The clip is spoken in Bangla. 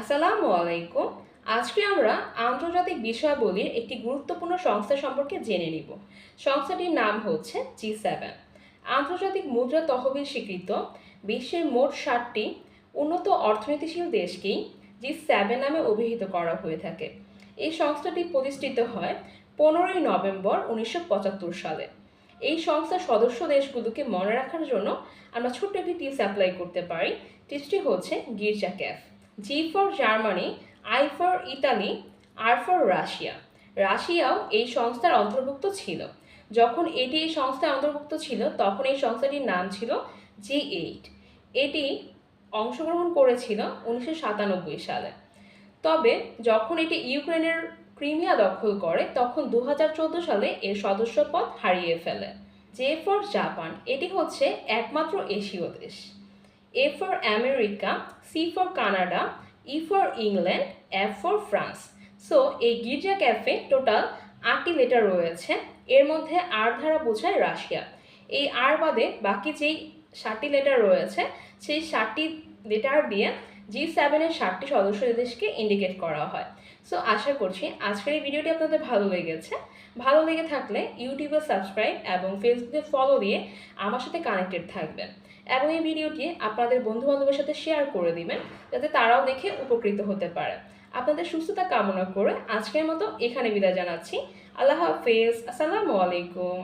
আসসালামু আলাইকুম আজকে আমরা আন্তর্জাতিক বিষয়াবলীর একটি গুরুত্বপূর্ণ সংস্থা সম্পর্কে জেনে নিব। সংস্থাটির নাম হচ্ছে জি সেভেন। আন্তর্জাতিক মুদ্রা তহবিল স্বীকৃত বিশ্বের মোট ষাটটি উন্নত অর্থনীতিশীল দেশকেই জি সেভেন নামে অভিহিত করা হয়ে থাকে। এই সংস্থাটি প্রতিষ্ঠিত হয় পনেরোই নভেম্বর উনিশশো পঁচাত্তর সালে। এই সংস্থার সদস্য দেশগুলোকে মনে রাখার জন্য আমরা ছোট্ট একটি টিপস অ্যাপ্লাই করতে পারি। টিপসটি হচ্ছে গির্জা cafe. G for Germany I for Italy R for Russia রাশিয়াও এই সংস্থার অন্তর্ভুক্ত ছিল। যখন এটি এই সংস্থায় অন্তর্ভুক্ত ছিল, তখন এই সংস্থাটির নাম ছিল জি এইট এটি অংশগ্রহণ করেছিল উনিশশো সাতানব্বই সালে। তবে যখন এটি ইউক্রেনের ক্রিমিয়া দখল করে, তখন দু হাজার চোদ্দ সালে এর সদস্যপদ হারিয়ে ফেলে। জে ফর জাপান এটি হচ্ছে একমাত্র এশীয় দেশ। A for America C for Canada E for England F for France so এই গির্জা ক্যাফে টোটাল আটটি লেটার রয়েছে। এর মধ্যে আর ধারা বোঝায় রাশিয়া। এই আর বাদে বাকি যেই ষাটটি লেটার রয়েছে, সেই ষাটটি লেটার দিয়ে জি সেভেনের ষাটটি সদস্য দেশকে ইন্ডিকেট করা হয়। সো আশা করছি আজকের এই ভিডিওটি আপনাদের ভালো লেগেছে। ভালো লেগে থাকলে ইউটিউবে সাবস্ক্রাইব এবং ফেসবুকে ফলো দিয়ে আমার সাথে কানেক্টেড থাকবেন। এবং এই ভিডিওটি আপনাদের বন্ধু বান্ধবের সাথে শেয়ার করে দিবেন, যাতে তারাও দেখে উপকৃত হতে পারে। আপনাদের সুস্থতা কামনা করে আজকের মতো এখানে বিদায় জানাচ্ছি। আল্লাহ হাফেজ। আসসালামু আলাইকুম।